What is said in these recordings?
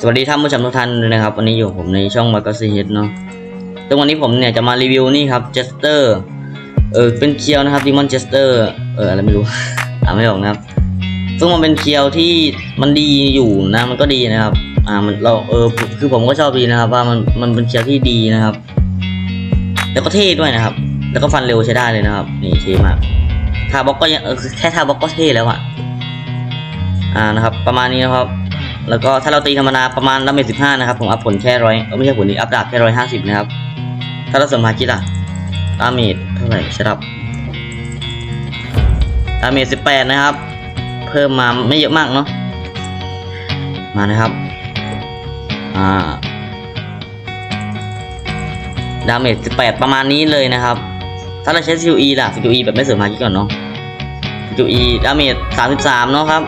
สวัสดีท่านผู้ชมทุกท่านด้วยนะครับ วันนี้อยู่ผมในช่องมาร์กซีเฮดเนาะซึ่งวันนี้ผมเนี่ยจะมารีวิวนี่ครับเจสเตอร์เออเป็นเคียวนะครับดิมอนเจสเตอร์เอออะไรไม่รู้ อ่าไม่ออกนะครับ ซึ่งมันเป็นเคียวที่มันดีอยู่นะ มันก็ดีนะครับ อ่ามันเราเออคือผมก็ชอบดีนะครับ ว่ามันมันเป็นเคียวที่ดีนะครับ แล้วก็เท่ด้วยนะครับ แล้วก็ฟันเร็วใช้ได้เลยนะครับ นี่เท่มากทาบล็อกก็ยังเออแค่ทาบล็อกก็เท่แล้วอะ อ่านะครับ ประมาณนี้นะครับ แล้วก็ถ้าเราตีธรรมดาประมาณดาเมจสิบห้านะครับ ผมอัพผลแค่ร้อยไม่ใช่ผลนี้อัพดาบแค่ร้อยห้าสิบนะครับ ถ้าเราสริมาคิดอะดาเมจเท่าไหร่ใช่ครับดาเมจสิบแปดนะครับ เพิ่มมาไม่เยอะมากเนาะมานะครับอ่าดาเมจสิบแปดประมาณนี้เลยนะครับ ถ้าเราใช้ CUE ล่ะ CUE แบบไม่เสริมฮาคิดก่อนเนาะ CUE ดาเมจสามสิบสามเนาะครับ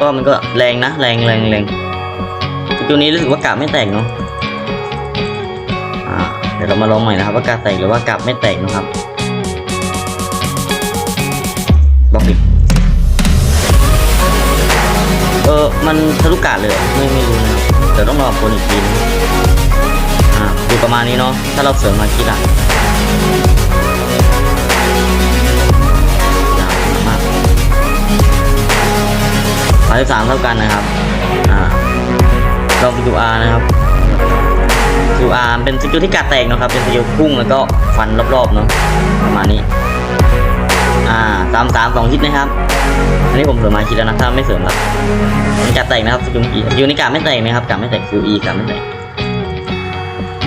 ก็มันก็แรงนะแรงแรงแรงตัวนี้รู้สึกว่ากาบไม่แตกเนาะอ่าเดี๋ยวเรามาลองใหม่นะครับว่ากาบแตกหรือว่ากาบไม่แตกนะครับบล็อกอีกเออมันทะลุกาดเลยไม่ไม่รู้นะครับเดี๋ยวต้องรอผลอีกทีนึงอ่าดูประมาณนี้เนาะถ้าเราเสริมมาคิดอะ 33เท่ากันนะครับ อ่าลองไปดูอาร์นะครับดูอาร์เป็นสกิลที่กัดแตกนะครับ เป็นสกิลพุ่งแล้วก็ฟันรอบๆเนาะ ประมาณนี้ อ่าสามสามสองฮิตนะครับ อันนี้ผมเสริมมาคิดแล้วนะ ถ้าไม่เสริมครับมันกัดแตกนะครับสกิลอียูนิกาดไม่แตกนะครับกาดไม่แตกคิวอีกาดไม่แตก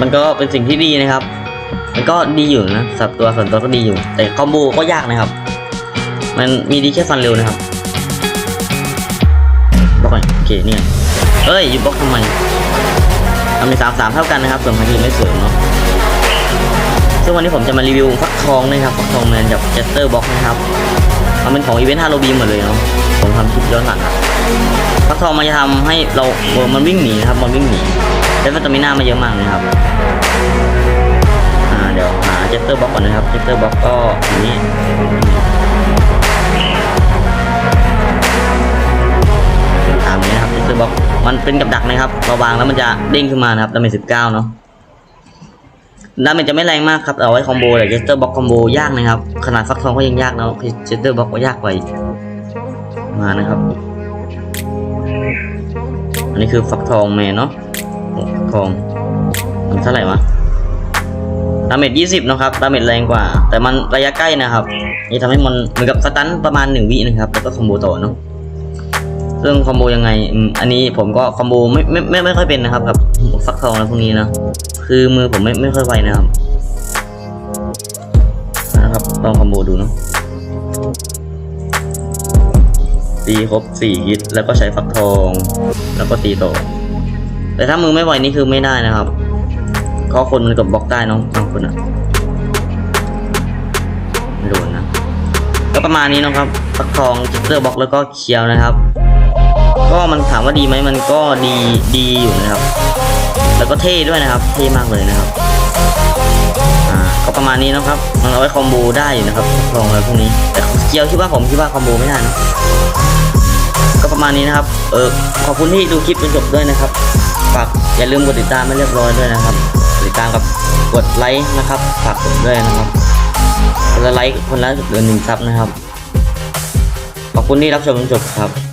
มันก็เป็นสิ่งที่ดีนะครับ มันก็ดีอยู่นะสับตัวส่วนตัวก็ดีอยู่ แต่คอมโบก็ยากนะครับ มันมีดีแค่ฟันเร็วนะครับ กหน่อยโอเคเนี่ยเอ้ยอยู่บล็อกทำไมทำเป็นสามสามเท่ากันนะครับส่วนพันธุ์ไม่เสริมเนาะซึ่งวันนี้ผมจะมารีวิวฟักทองนะครับฟักทองแมนกับเจสเตอร์บ็อกนะครับมันเป็นของอีเวนต์ฮาโลวีนหมดเลยเนาะผมทำคลิปย้อนหลังฟักทองมันจะทำให้เราเออมันวิ่งหนีนะครับมันวิ่งหนีแล้ววิตามิน่ามาเยอะมากเลยครับอ่าเดี๋ยวหาเจสเตอร์บ็อกก่อนนะครับเจสเตอร์บ็อกก็อย่างนี้ามนี้นะครับที่ซื้อบอกมันเป็นกับดักนะครับพอวางแล้วมันจะเด้งขึ้นมานะครับดาเมจสิบเก้าเนาะดาเมจจะไม่แรงมากครับ เอาไว้คอมโบแต่เจสเตอร์บ็อกคอมโบยากนะครับ ขนาดฟักทองก็ยังยากนะเจสเตอร์บ็อกก็ยากกว่ามานะครับ อันนี้คือฟักทองแมนเนาะฟักทองมันเท่าไหร่วะดาเมจยี่สิบนะครับ ดาเมจแรงกว่า แต่มันระยะใกล้นะครับ นี่ทำให้มันเหมือนกับสตันประมาณหนึ่งวินะครับ แล้วก็คอมโบต่อเนาะ ซึ่งคอมโบยังไง อันนี้ผมก็คอมโบไม่ไม่ไม่ไม่ค่อยเป็นนะครับกับฟักทองอะไรพวกนี้นะ คือมือผมไม่ไม่ค่อยไวนะครับ นะครับลองคอมโบดูเนาะตีครบสี่ฮิตแล้วก็ใช้ฟักทอง แล้วก็ตีต่อ แต่ถ้ามือไม่ไวนี่คือไม่ได้นะครับก็คนมันกดบล็อกได้น้องบางคนอะไม่โดนนะ ก็ประมาณนี้นะครับฟักทองจิตเตอร์บล็อกแล้วก็เคียวนะครับ ก็มันถามว่าดีไหมมันก็ดีดีอยู่นะครับ แล้วก็เท่ด้วยนะครับ เท่มากเลยนะครับอ่าก็ประมาณนี้นะครับ มันเอาไว้คอมโบได้อยู่นะครับลองอะไรพวกนี้แต่เกียวคิดว่าผมคิดว่าคอมโบไม่ได้นะก็ประมาณนี้นะครับ เออขอบคุณที่ดูคลิปจนจบด้วยนะครับฝากอย่าลืมกดติดตามไม่เรียบร้อยด้วยนะครับติดตามกับกดไลค์นะครับฝากกดด้วยนะครับคนละไลค์คนละเดือหนึ่งซับนะครับขอบคุณที่รับชมจนจบครับ